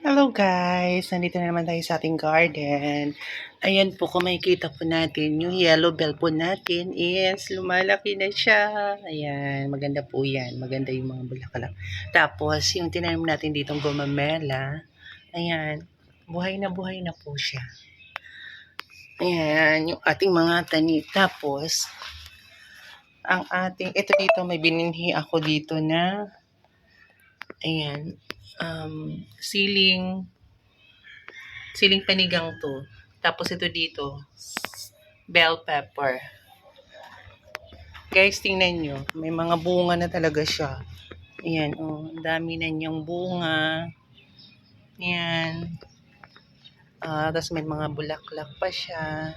Hello guys! Nandito na naman tayo sa ating garden. Ayan po, kung makikita po natin, yung yellow bell po natin is lumalaki na siya. Ayan, maganda po yan. Maganda yung mga bulaklak. Tapos, yung tinanim natin ditong gumamela, ayan, buhay na buhay na po siya. Ayan, yung ating mga tani. Tapos, ang ating, ito dito, may bininhi ako dito na, ayan, um, siling siling panigang to. Tapos ito dito, bell pepper. Guys, tingnan nyo. May mga bunga na talaga siya. Ayan, oh, ang dami na niyang bunga. Ayan. Ah, tapos may mga bulaklak pa siya.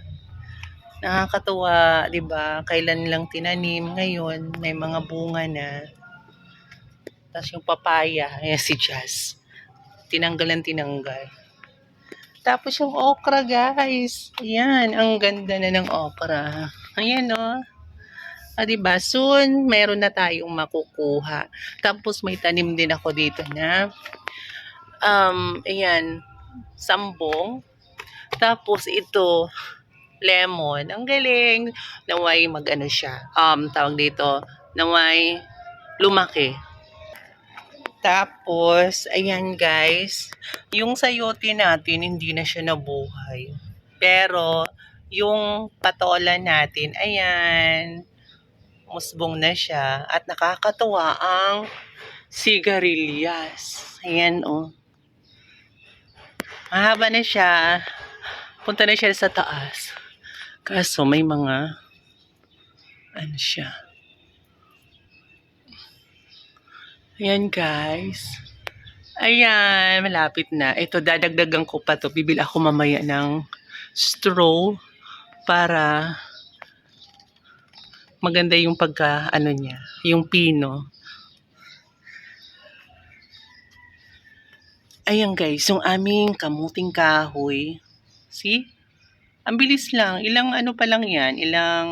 Nakakatuwa, 'di ba? Kailan lang tinanim, ngayon may mga bunga na. Tapos yung papaya, ayan si Jazz. Tinanggalan tinanggal. Tapos yung okra, guys. Ayan, ang ganda na ng okra. Ayan, no? Ah, diba? Soon, meron na tayong makukuha. Tapos may tanim din ako dito na um, ayan, sambong. Tapos ito, lemon. Ang galing. Naway mag-ano siya. Um, tawag dito, naway lumaki. Tapos, ayan guys, yung sayote natin, hindi na siya nabuhay. Pero, yung patola natin, ayan, musbong na siya. At nakakatuwa ang sigarilyas. Ayan, oh. Mahaba na siya. Punta na siya sa taas. Kaso, may mga, ano siya, Ayan guys. Ayan, malapit na. Ito, dadagdagan ko pa to. Bibil ako mamaya ng straw para maganda yung pagka, ano niya, yung pino. Ayan guys, yung aming kamuting kahoy. See? Ang bilis lang. Ilang ano pa lang yan. Ilang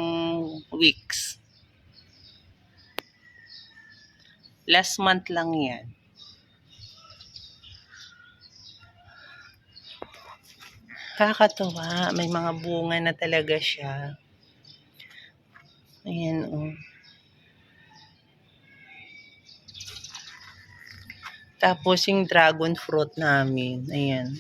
weeks. Last month lang yan. Kakatuwa. May mga bunga na talaga siya. Ayan, oh. Tapos yung dragon fruit namin. Ayan.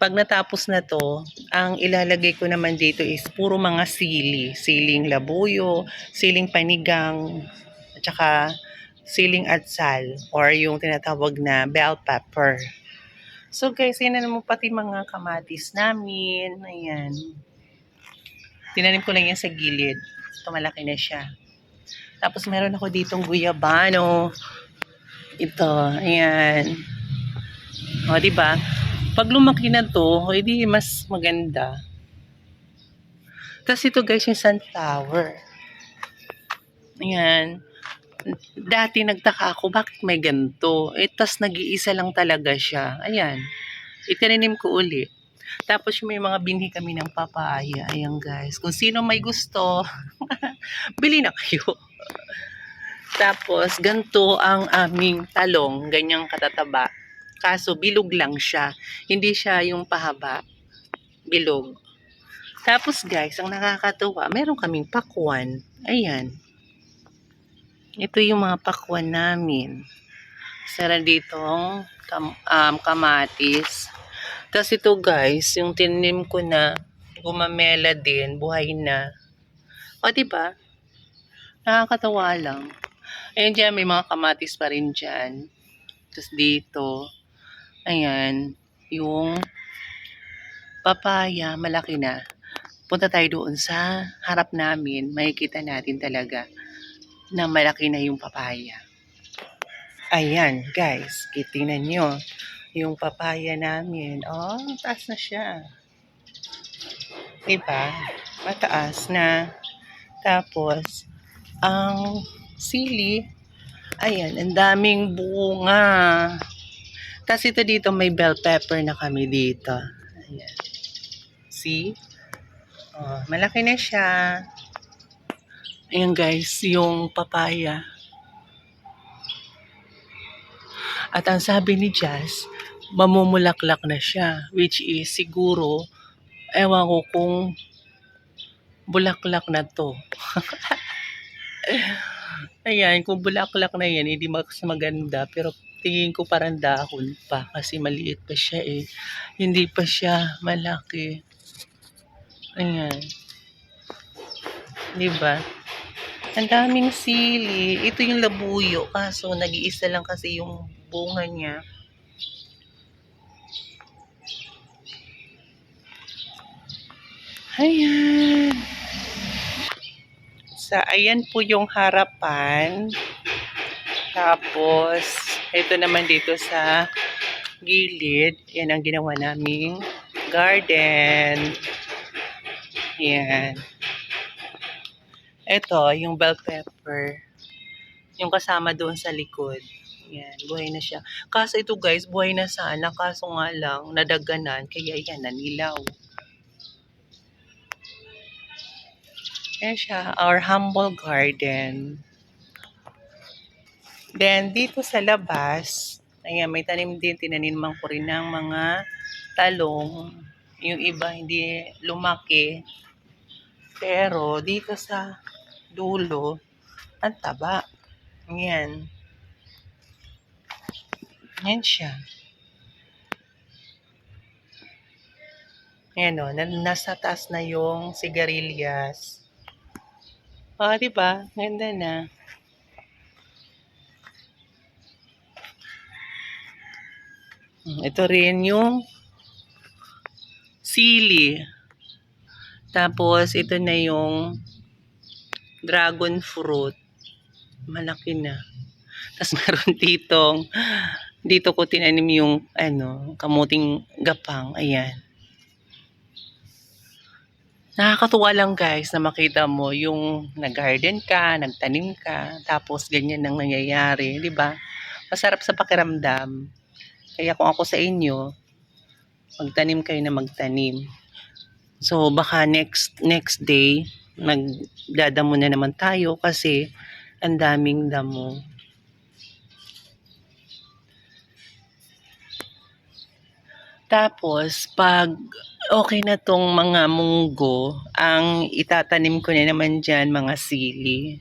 Pag natapos na to, ang ilalagay ko naman dito is puro mga sili. Siling labuyo, siling panigang, at saka siling atsal or yung tinatawag na bell pepper. So guys, yan na naman pati mga kamatis namin. Ayan. Tinanim ko lang yan sa gilid. Ito malaki na siya. Tapos meron ako ditong guyabano. Ito, ayan. O, di ba? Pag lumaki na to, edi mas maganda. Tapos ito guys, yung sunflower. Ayan. Dati nagtaka ako, bakit may ganito? Eh, tas nag-iisa lang talaga siya. Ayan. Itinanim ko uli. Tapos may mga binhi kami ng papaya. Ayan guys. Kung sino may gusto, bili na kayo. Tapos, ganito ang aming talong. Ganyang katataba. Kaso, bilog lang siya. Hindi siya yung pahaba. Bilog. Tapos guys, ang nakakatuwa, meron kaming pakwan. Ayan. Ito yung mga pakwan namin. Sara ditong kam, um, kamatis. Tapos ito guys, yung tinanim ko na gumamela din, buhay na. O, diba? Nakakatawa lang. Ayan dyan, may mga kamatis pa rin dyan. Tapos dito, ayan, yung papaya, malaki na. Punta tayo doon sa harap namin, makikita natin talaga na malaki na yung papaya. Ayan, guys, kitingnan nyo. Yung papaya namin, oh, taas na siya. Diba? Mataas na. Tapos, ang sili, ayan, ang daming bunga. Tapos ito dito, may bell pepper na kami dito. Ayan. See? Oh, malaki na siya. Ayan guys, yung papaya. At ang sabi ni Jazz, mamumulaklak na siya. Which is siguro, ewan ko kung bulaklak na to. Ayan, kung bulaklak na yan, hindi mas maganda. Pero tingin ko parang dahon pa kasi maliit pa siya eh. Hindi pa siya malaki. Ayan. Di ba? Ang daming sili. Ito yung labuyo. Kaso, nag-iisa lang kasi yung bunga niya. Ayan. Sa, ayan po yung harapan. Tapos, ito naman dito sa gilid. Yan ang ginawa naming garden. Yan. Ito, yung bell pepper. Yung kasama doon sa likod. Yan, buhay na siya. Kaso ito guys, buhay na sana. Kaso nga lang, nadaganan. Kaya yan, nanilaw. Yan siya, our humble garden. Then, dito sa labas, ayan, may tanim din, tinaniman ko rin ng mga talong. Yung iba hindi lumaki. Pero, dito sa dulo, ang taba. Ayan. Yan siya. Ayan o, na, nasa taas na yung sigarilyas. O, oh, di ba? Ganda na. Ito rin yung sili. Tapos, ito na yung dragon fruit. Malaki na. Tapos, meron ditong, dito ko tinanim yung, ano, kamuting gapang. Ayan. Nakakatuwa lang guys na makita mo yung nag-garden ka, nagtanim ka, tapos ganyan ang nangyayari, di ba? Masarap sa pakiramdam. Kaya kung ako sa inyo, magtanim kayo na magtanim. So baka next next day nagdadamo na naman tayo kasi ang daming damo. Tapos, pag okay na tong mga munggo, ang itatanim ko na naman dyan, mga sili.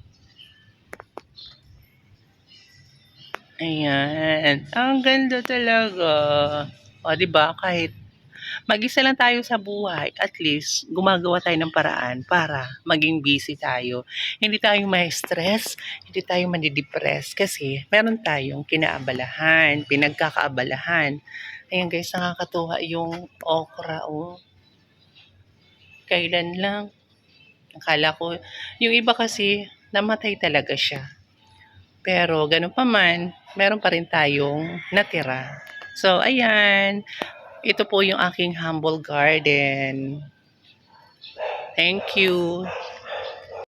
Ayan. Ang ganda talaga. O, di ba Kahit mag-isa lang tayo sa buhay, at least gumagawa tayo ng paraan para maging busy tayo. Hindi tayo may stress, hindi tayo manidepress kasi meron tayong kinaabalahan, pinagkakaabalahan. Ayan guys, nakakatuwa yung okra, oh. Kailan lang. Akala ko, yung iba kasi, namatay talaga siya. Pero, ganun pa man, meron pa rin tayong natira. So, ayan. Ito po yung aking humble garden. Thank you.